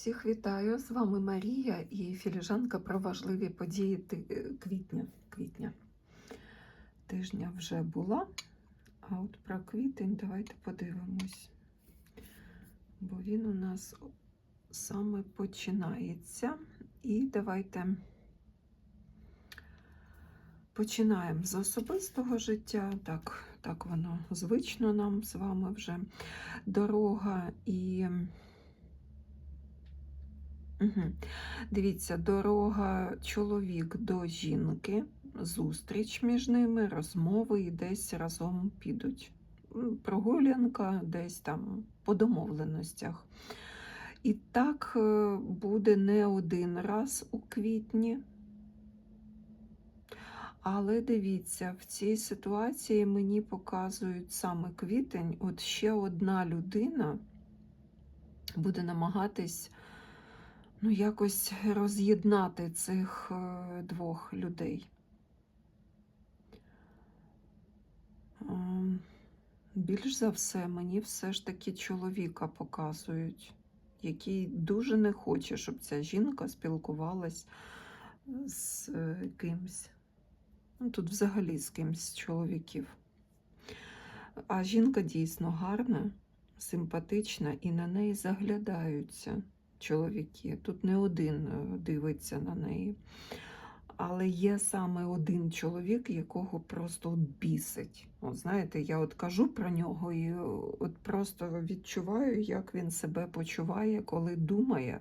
Всіх вітаю! З вами Марія і філіжанка про важливі події е, квітня. квітня. Тижня вже була. А от про квітень давайте подивимось. Бо він у нас саме починається. І давайте починаємо з особистого життя. Так, так воно звично нам з вами вже дорога і. Угу. Дивіться, дорога чоловік до жінки, зустріч між ними, розмови і десь разом підуть. Прогулянка десь там по домовленостях. І так е, буде не один раз у квітні. Але дивіться, в цій ситуації мені показують саме квітень, от ще одна людина буде намагатись ну, якось роз'єднати цих е, двох людей. Ем, Більш за все, мені все ж таки чоловіка показують, який дуже не хоче, щоб ця жінка спілкувалась з е, кимсь. Ну, тут взагалі з кимсь чоловіків. А жінка дійсно гарна, симпатична, і на неї заглядаються чоловіки. Тут не один е, дивиться на неї. Але є саме один чоловік, якого просто от бісить. От знаєте, я от кажу про нього і е, от просто відчуваю, як він себе почуває, коли думає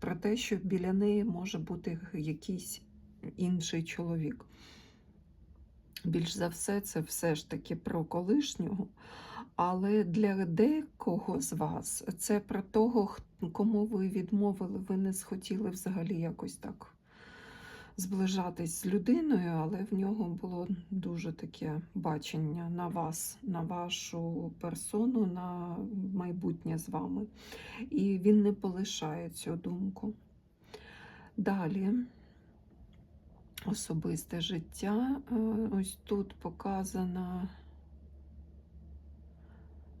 про те, що біля неї може бути якийсь інший чоловік. Більш за все, це все ж таки про колишнього. Але для декого з вас це про того, кому ви відмовили, ви не схотіли взагалі якось так зближатись з людиною, але в нього було дуже таке бачення на вас, на вашу персону, на майбутнє з вами. І він не полишає цю думку. Далі. Особисте життя. Е, Ось тут показана.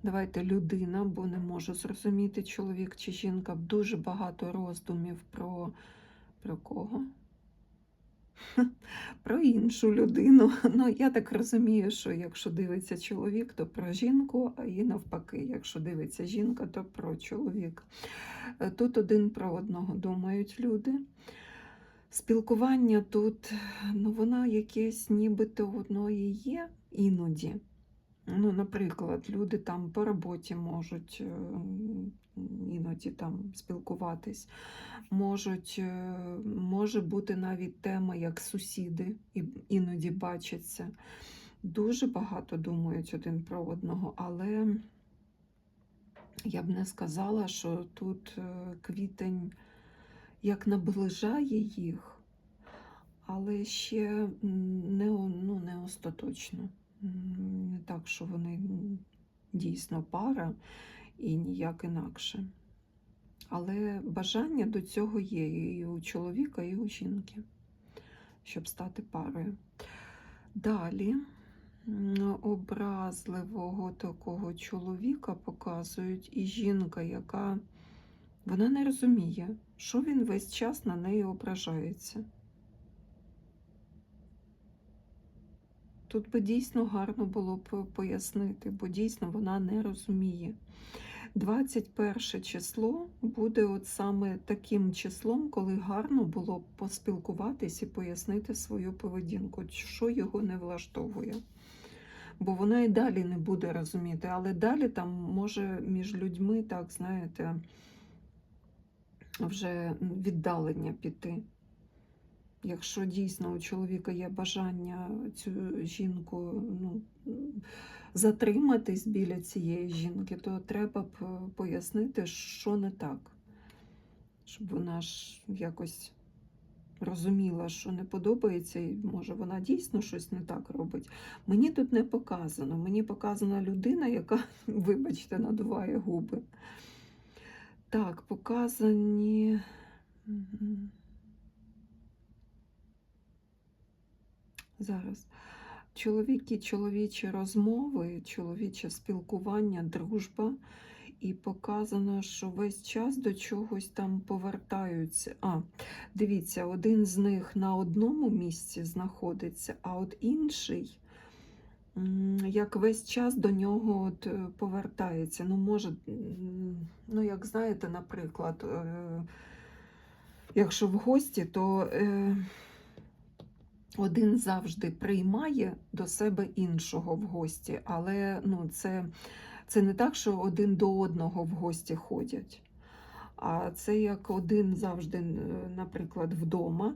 Давайте людина, бо не можу зрозуміти, чоловік чи жінка. Дуже багато роздумів про, про кого? Про іншу людину. Ну, я так розумію, що якщо дивиться чоловік, то про жінку, а і навпаки, якщо дивиться жінка, то про чоловіка. Е, Тут один про одного думають люди. Спілкування тут, ну, воно якесь нібито і є іноді. Ну, наприклад, люди там по роботі можуть е, іноді там спілкуватись, можуть, е, може бути навіть тема, як сусіди, іноді бачаться. Дуже багато думають один про одного, але я б не сказала, що тут е, квітень як наближає їх, але ще не, ну, не остаточно. Не так, що вони дійсно пара і ніяк інакше. Але бажання до цього є і у чоловіка, і у жінки, щоб стати парою. Далі образливого такого чоловіка показують і жінка, яка вона не розуміє, що він весь час на неї ображається. Тут би дійсно гарно було б пояснити, бо дійсно вона не розуміє. 21 число буде от саме таким числом, коли гарно було б поспілкуватись і пояснити свою поведінку, що його не влаштовує. Бо вона і далі не буде розуміти, але далі там може між людьми, так знаєте, вже віддалення піти. Якщо дійсно у чоловіка є бажання цю жінку ну, затриматись біля цієї жінки, то треба б е, пояснити, що не так, щоб вона ж якось розуміла, що не подобається, і може вона дійсно щось не так робить. Мені тут не показано. Мені показана людина, яка, вибачте, надуває губи. Так, показані. Зараз. Чоловіки, чоловічі розмови, чоловіче спілкування, дружба І показано, що весь час до чогось там повертаються. А, дивіться, один з них на одному місці знаходиться, а от інший, як весь час до нього от е, повертається. Ну, може, ну, як знаєте, наприклад, е, якщо в гості, то е, один завжди приймає до себе іншого в гості, але ну, це, це не так, що один до одного в гості ходять. А це як один завжди, наприклад, вдома,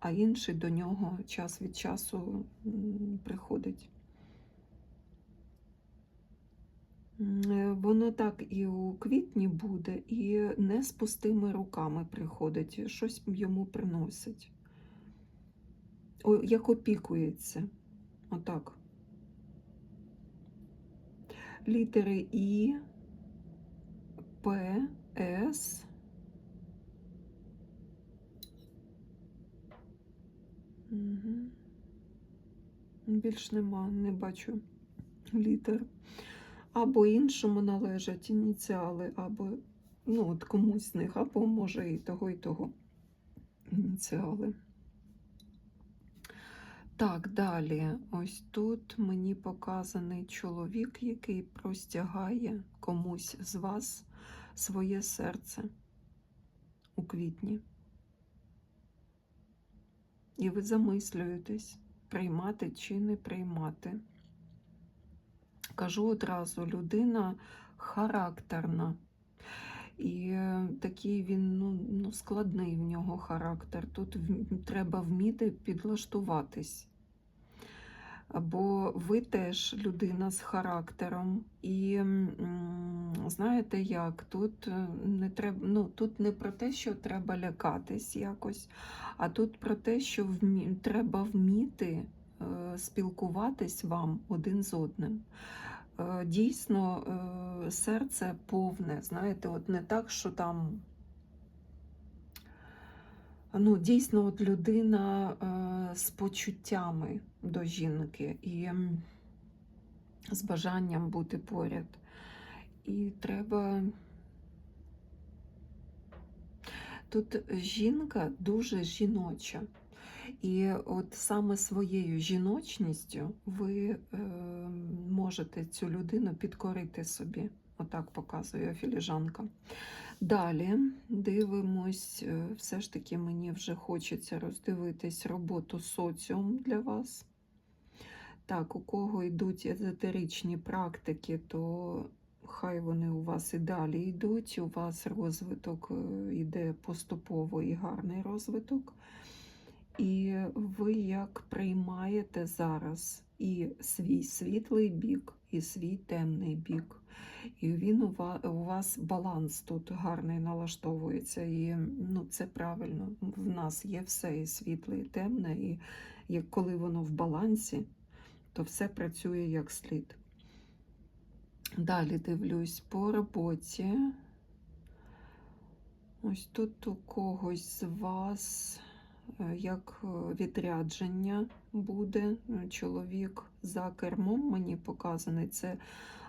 а інший до нього час від часу приходить. Е, Воно так і у квітні буде, і не з пустими руками приходить, щось йому приносить. О, як опікується. Отак. Літери І, П, С. Угу. Більш нема, не бачу літер. Або іншому належать ініціали, або ну, от комусь з них, або може і того, і того ініціали. Так, далі. Ось тут мені показаний чоловік, який простягає комусь з вас своє серце у квітні. І ви замислюєтесь, приймати чи не приймати. Кажу одразу, людина характерна. І е, такий він ну, ну, складний в нього характер. Тут треба вміти підлаштуватись. Бо ви теж людина з характером. І знаєте як, тут е, не треба, ну, тут не про те, що треба лякатись якось, а тут про те, що вмі, треба вміти е, спілкуватись вам один з одним. Е, Дійсно, е, серце повне, знаєте, от не так, що там. Ну, дійсно, от людина е, з почуттями до жінки і з бажанням бути поряд. І треба. Тут жінка дуже жіноча. І от саме своєю жіночністю ви е, можете цю людину підкорити собі. Отак показує філіжанка. Далі дивимось, е, все ж таки мені вже хочеться роздивитись роботу соціум для вас. Так, у кого йдуть езотеричні практики, то хай вони у вас і далі йдуть. У вас розвиток е, йде поступово і гарний розвиток. І ви як приймаєте зараз і свій світлий бік, і свій темний бік. І він у вас, баланс тут гарний налаштовується. І ну, це правильно. В нас є все і світле, і темне, і як коли воно в балансі, то все працює як слід. Далі дивлюсь по роботі. Ось тут у когось з вас як е, відрядження буде. Е, Чоловік за кермом мені показаний. Це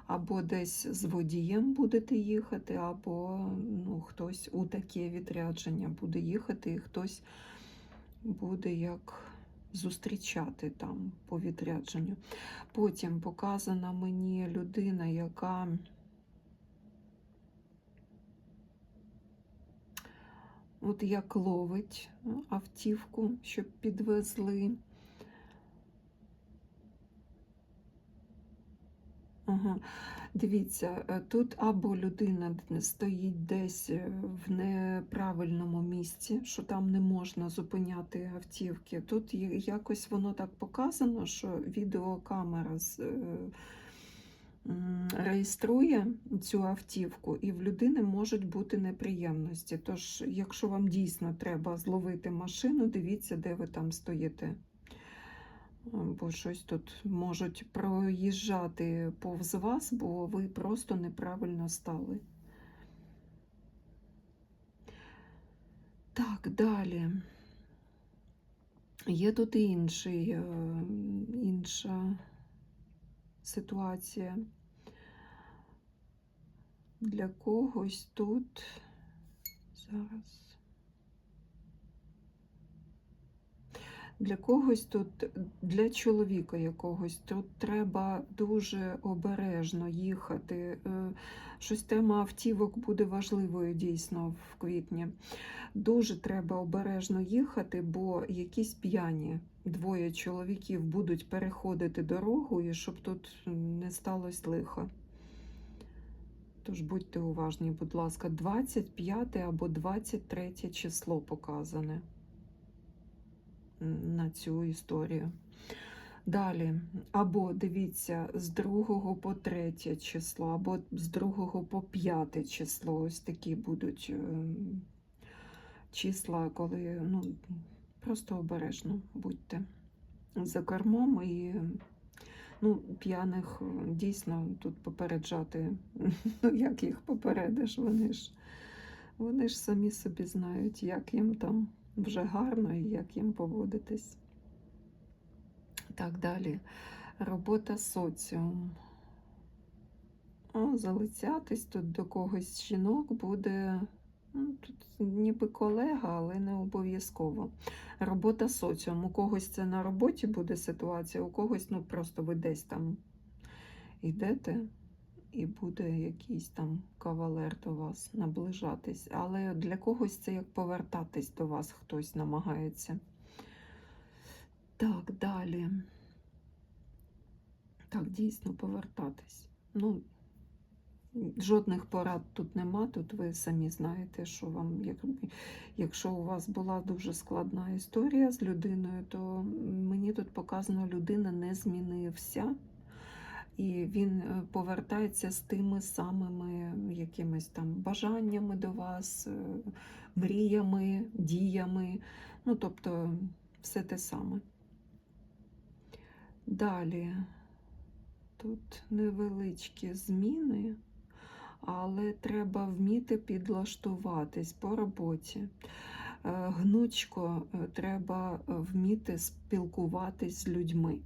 або десь з водієм будете їхати, або ну, хтось у таке відрядження буде їхати, і хтось буде як зустрічати там по відрядженню. Потім показана мені людина, яка от як ловить е, автівку, щоб підвезли. Ага. Дивіться, е, тут або людина стоїть десь е, в неправильному місці, що там не можна зупиняти автівки. Тут якось воно так показано, що відеокамера з, реєструє цю автівку, і в людини можуть бути неприємності. Тож, якщо вам дійсно треба зловити машину, дивіться, де ви там стоїте. Бо щось тут можуть проїжджати повз вас, бо ви просто неправильно стали. Так, далі. Є тут і інший, е, інша ситуація. Для когось тут зараз. Для когось тут, для чоловіка якогось, тут треба дуже обережно їхати. Е, Щось тема автівок буде важливою дійсно в квітні. Дуже треба обережно їхати, бо якісь п'яні двоє чоловіків будуть переходити дорогу, і щоб тут не сталося лиха. Тож будьте уважні, будь ласка, 25 або 23 число показане на цю історію. Далі, або дивіться, з 2 по 3 число, або з 2 по 5 число. Ось такі будуть е, числа, коли ну, просто обережно будьте за кермом і ну, п'яних е, дійсно тут попереджати. Ну, як їх попередиш? Вони ж, вони ж самі собі знають, як їм там вже гарно і як їм поводитись. Так, далі. Робота соціум. О, залицятись тут до когось жінок буде ну, тут ніби колега, але не обов'язково. Робота соціум. У когось це на роботі буде ситуація, у когось ну, просто ви десь там йдете і буде якийсь там кавалер до вас наближатись. Але для когось це як повертатись до вас хтось намагається. Так, далі. Так, дійсно повертатись. Ну, жодних порад тут нема. Тут ви самі знаєте, що вам, як, якщо у вас була дуже складна історія з людиною, то мені тут показано, людина не змінився. І він е, повертається з тими самими якимись там бажаннями до вас, е, мріями, діями. Ну, тобто, все те саме. Далі тут невеличкі зміни, але треба вміти підлаштуватись по роботі. Е, Гнучко треба вміти спілкуватись з людьми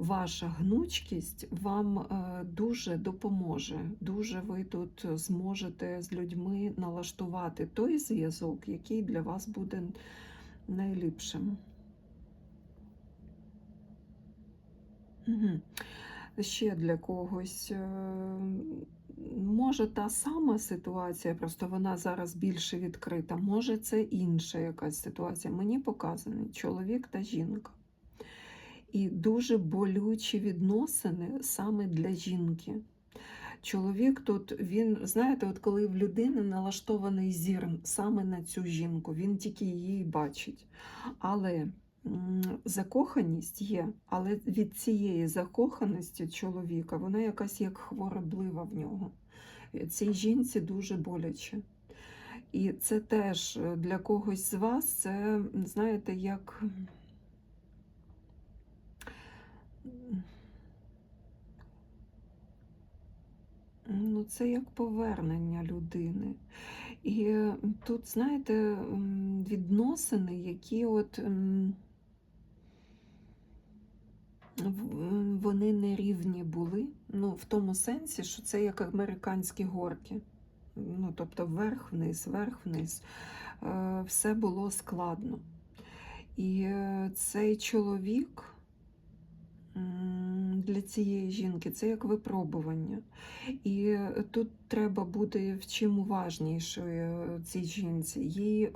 ваша гнучкість вам е, дуже допоможе. Дуже ви тут зможете з людьми налаштувати той зв'язок, який для вас буде найліпшим. Ще для когось. е, Може, та сама ситуація, просто вона зараз більше відкрита. Може, це інша якась ситуація. Мені показаний чоловік та жінка і дуже болючі відносини саме для жінки. Чоловік тут, він, знаєте, от коли в людини налаштований зір саме на цю жінку, він тільки її бачить. Але закоханість є, але від цієї закоханості чоловіка вона якась як хвороблива в нього. Цій жінці дуже боляче. І це теж для когось з вас, це, знаєте, як. Ну, це як повернення людини. І тут, знаєте, відносини, які от вони не рівні були. Ну, в тому сенсі, що це як американські горки. Ну, тобто вверх-вниз, вверх-вниз. Е, все було складно. І е, цей чоловік для цієї жінки. Це як випробування. І тут треба бути в чим уважнішою цій жінці. Їй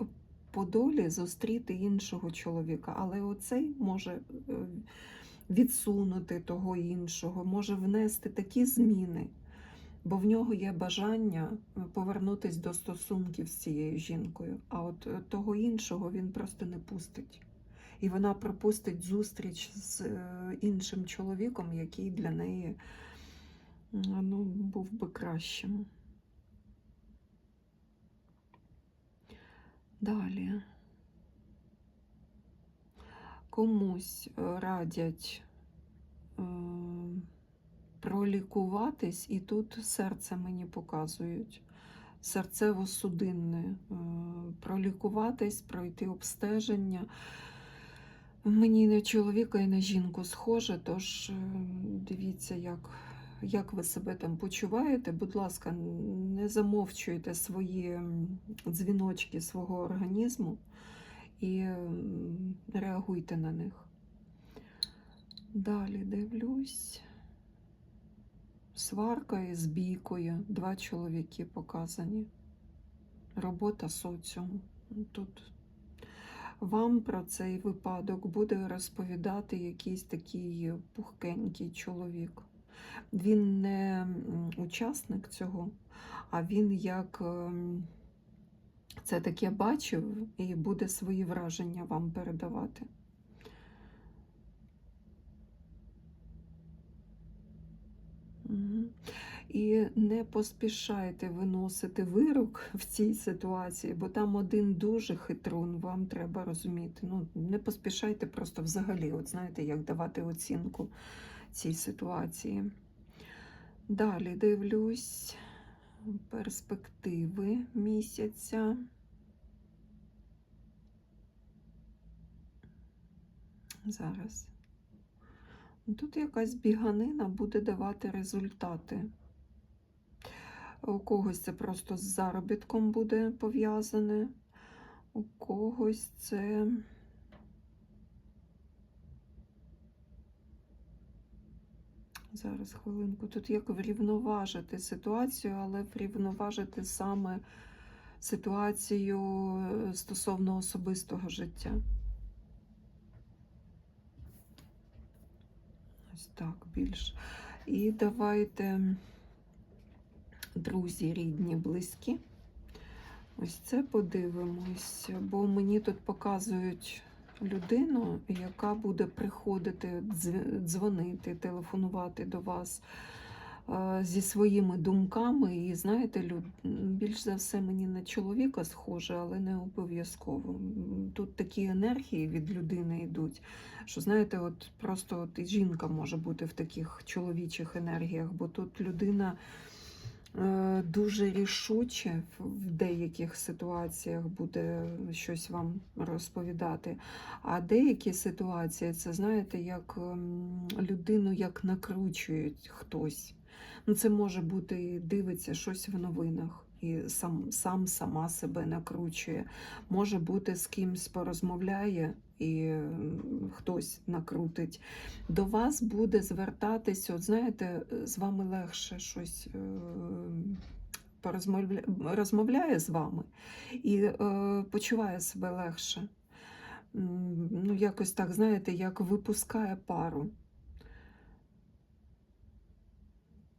по долі зустріти іншого чоловіка, але оцей може е, відсунути того іншого, може внести такі зміни, бо в нього є бажання повернутися до стосунків з цією жінкою, а от е, того іншого він просто не пустить і вона пропустить зустріч з е, іншим чоловіком, який для неї ну, був би кращим. Далі. Комусь е, радять е, пролікуватись, і тут серце мені показують. Серцево-судинне, пролікуватись, пройти обстеження. Мені на чоловіка і на жінку схоже, тож е, дивіться, як як ви себе там почуваєте, будь ласка, не замовчуйте свої дзвіночки свого організму і реагуйте на них. Далі дивлюсь. Сварка із бійкою. Два чоловіки показані. Робота соціуму. Тут вам про цей випадок буде розповідати якийсь такий пухкенький чоловік. Він не учасник цього, а він як ем, це таке бачив і буде свої враження вам передавати. Мгм. І не поспішайте виносити вирок в цій ситуації, бо там один дуже хитрун, вам треба розуміти. Ну, не поспішайте просто взагалі, от знаєте, як давати оцінку цій ситуації. Далі дивлюсь перспективи місяця. Зараз. Тут якась біганина буде давати результати. У когось це просто з заробітком буде пов'язане, у когось це. Зараз хвилинку. Тут як врівноважити ситуацію, але врівноважити саме ситуацію е, стосовно особистого життя. Ось так більш. І давайте, друзі, рідні, близькі. Ось це подивимось, бо мені тут показують людину, яка буде приходити, дзвонити, телефонувати до вас е, зі своїми думками. І знаєте, більш за все мені на чоловіка схоже, але не обов'язково. Тут такі енергії від людини йдуть, що знаєте, от просто от і жінка може бути в таких чоловічих енергіях, бо тут людина дуже рішуче в в деяких ситуаціях буде щось вам розповідати. А деякі ситуації, це знаєте, як ем, людину як накручують хтось. Ну, це може бути дивиться щось в новинах. І сам, сам сама себе накручує. Може бути з кимсь порозмовляє і хтось накрутить. До вас буде звертатись, от знаєте, з вами легше щось е, порозмовля... розмовляє з вами і е, почуває себе легше. Ну, якось так, знаєте, як випускає пару.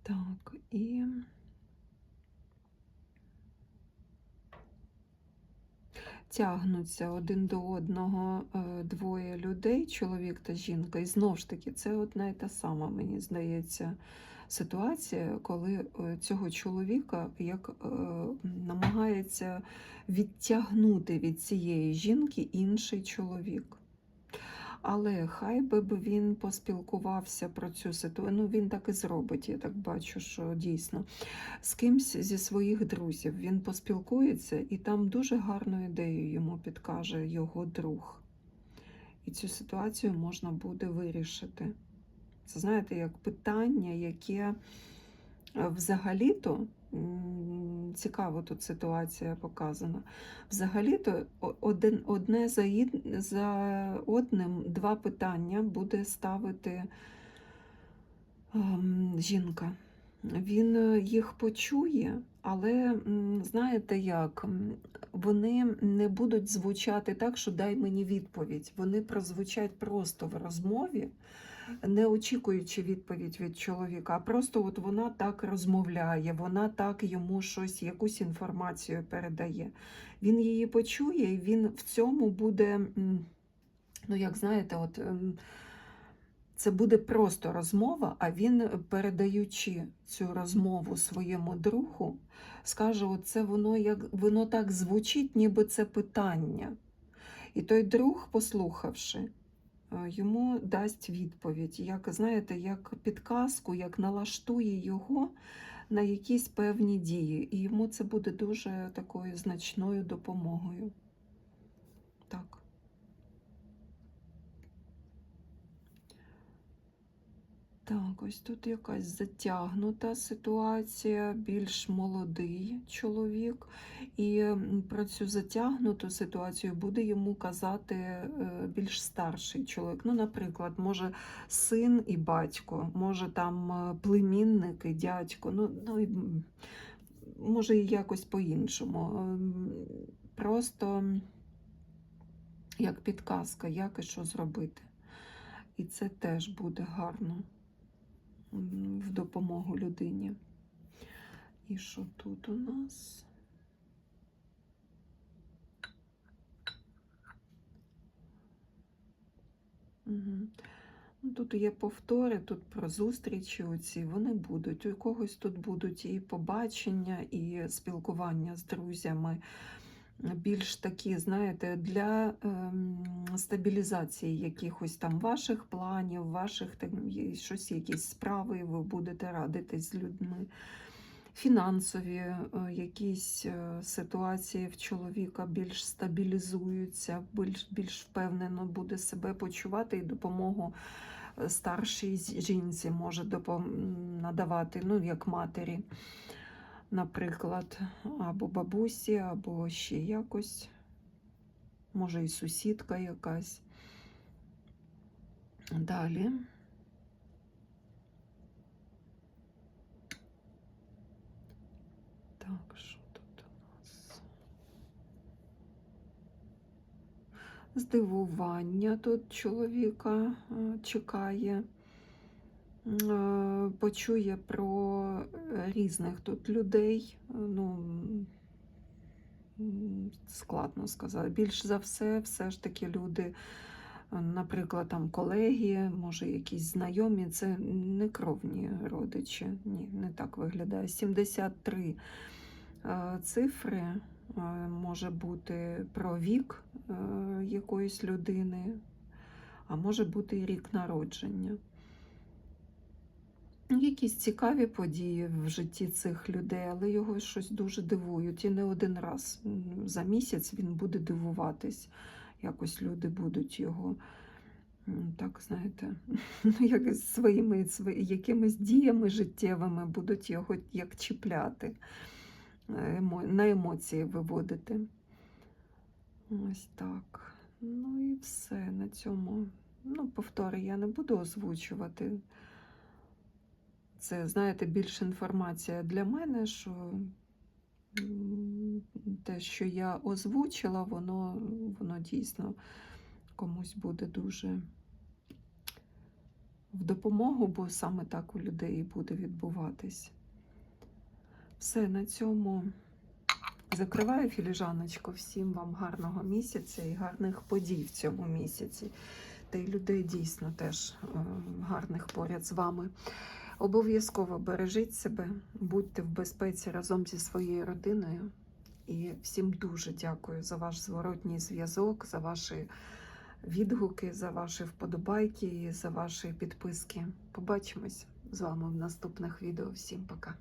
Так, і. Тягнуться один до одного е, двоє людей, чоловік та жінка. І знову ж таки, це одна і та сама, мені здається, ситуація, коли е, цього чоловіка як е, намагається відтягнути від цієї жінки інший чоловік. Але хай би він поспілкувався про цю ситуацію. Ну, він так і зробить, я так бачу, що дійсно. З кимсь зі своїх друзів він поспілкується, і там дуже гарну ідею йому підкаже його друг. І цю ситуацію можна буде вирішити. Це знаєте, як питання, яке е, взагалі-то цікаво тут ситуація показана. Взагалі-то один, одне за, за одним два питання буде ставити ем, жінка. Він е, їх почує, але знаєте як, вони не будуть звучати так, що дай мені відповідь. Вони прозвучать просто в розмові, не очікуючи відповідь від чоловіка, а просто от вона так розмовляє, вона так йому щось, якусь інформацію передає. Він її почує, і він в цьому буде, ну як знаєте, от. Це буде просто розмова, а він, передаючи цю розмову своєму другу, скаже: оце воно як воно так звучить, ніби це питання. І той друг, послухавши, е, йому дасть відповідь, як знаєте, як підказку, як налаштує його на якісь певні дії. І йому це буде дуже такою значною допомогою. Так. Так, ось тут якась затягнута ситуація, більш молодий чоловік, і про цю затягнуту ситуацію буде йому казати е, більш старший чоловік. Ну, наприклад, може син і батько, може там е, племінник і дядько, ну, ну може і якось по-іншому. Ем, Просто як підказка, як і що зробити. І це теж буде гарно в допомогу людині. І що тут у нас? Угу. Тут є повтори, тут про зустрічі оці, вони будуть. У когось тут будуть і побачення, і спілкування з друзями. Більш такі, знаєте, для ем, стабілізації якихось там ваших планів, ваших там, щось, якісь справи, ви будете радитись з людьми. Фінансові е, якісь е, ситуації в чоловіка більш стабілізуються, більш, більш впевнено буде себе почувати і допомогу е, старшій жінці може надавати, ну, як матері, наприклад, або бабусі, або ще якось, може і сусідка якась. Далі. Так, що тут у нас? Здивування тут чоловіка е, чекає. Е, Почує про е, різних тут людей. Е, Ну, складно сказати. Більш за все, все ж таки люди, наприклад, там колеги, може, якісь знайомі, це не кровні родичі. Ні, не так виглядає. 73 е, цифри може бути про вік якоїсь людини, а може бути і рік народження. Якісь цікаві події в житті цих людей, але його щось дуже дивують. І не один раз за місяць він буде дивуватись. Якось люди будуть його, так знаєте, ну, як своїми якимись діями життєвими будуть його як чіпляти, е, на емоції виводити. Ось так. Ну і все на цьому. Ну, повтори я не буду озвучувати. Це, знаєте, більше інформація для мене, що те, що я озвучила, воно, воно дійсно комусь буде дуже в допомогу, бо саме так у людей буде відбуватись. Все на цьому закриваю філіжаночку. Всім вам гарного місяця і гарних подій в цьому місяці. Та й людей дійсно теж е, гарних поряд з вами. Обов'язково бережіть себе, будьте в безпеці разом зі своєю родиною. І всім дуже дякую за ваш зворотній зв'язок, за ваші відгуки, за ваші вподобайки за ваші підписки. Побачимось з вами в наступних відео. Всім пока!